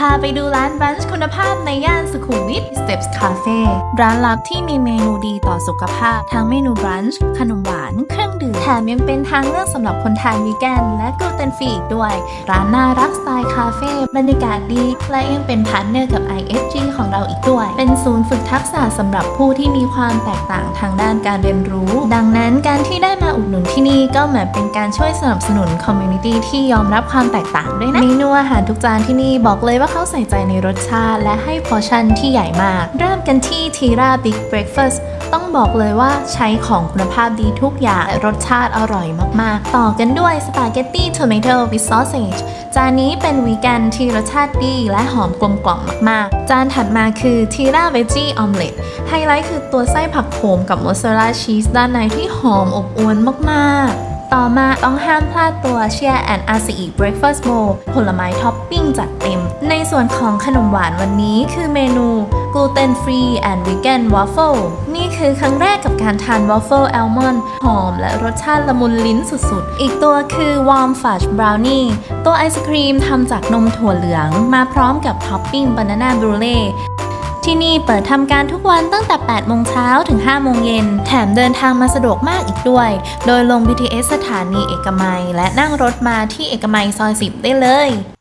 พาไปดูร้านบรันช์คุณภาพในย่านสุขุมวิท Steps Cafe ร้านลับที่มีเมนูดีต่อสุขภาพ ทั้งเมนูบรันช์ขนมหวาน เครื่องดื่ม แถมยังเป็นทางเลือกสำหรับคนทานวีแกน และกลูเตนฟรีอีกด้วย ร้านน่ารักสไตล์คาเฟ่บรรยากาศดี และยังเป็นพาร์ทเนอร์กับ IFG ของเราอีกด้วย เป็นศูนย์ฝึกทักษะสำหรับผู้ที่มีความแตกต่างทางด้านการเรียนรู้ ดังนั้นการที่ได้มา นี่ก็เหมือนเป็นการช่วยสนับสนุนคอมมูนิตี้ที่ยอมรับความแตกต่างด้วยนะเมนูอาหารทุกจานที่นี่บอกเลยว่าเขาใส่ใจในรสชาติ และให้พอชั่นที่ใหญ่มาก เริ่มกันที่ทีราบิ๊กเบร a ฟาสต์ต้องบอกเลยว่าใช้ของคุณภาพดีทุกอย่างรสชาติอร่อยมากๆ ต่อกันด้วยสปาเกตตี้ทอม a โตวิ s ซอสเซจจานนี้เป็นวีแกนที่รสชาติดีและหอมกลมกล่อมมากๆ จานถัดมาคือทีราเวจี้ออมเล็ตไฮไลท์คือตัวไส้ผักโขมกับมอสซาเรลลาชีสด้านในที่หอมอบอวลมากๆต่อมาต้องห้ามพลาดตัวเชียแอนอาซีอีเบรคฟาสต์โบผลไม้ท็อปปิ้งจัดเต็ม ในส่วนของขนมหวานวันนี้คือเมนูกลูเตนฟรีแอนด์วีแกนว a ฟเฟิลนี่คือครั้งแรกกับการทานว a ฟเฟิลแอลมอนด์หอมและรสชาติละมุนลิ้นสุดๆ อีกตัวคือวอร์มฟัชบราวนี่ตัวไอศครีมทำจากนมถั่วเหลือง มาพร้อมกับท็อปปิ้งบานาน่าบรูเล่ ที่นี่เปิดทำการทุกวันตั้งแต่ 8 โมงเช้าถึง 5 โมงเย็น แถมเดินทางมาสะดวกมากอีกด้วย โดยลง BTS สถานีเอกมัย และนั่งรถมาที่เอกมัยซอย 10 ได้เลย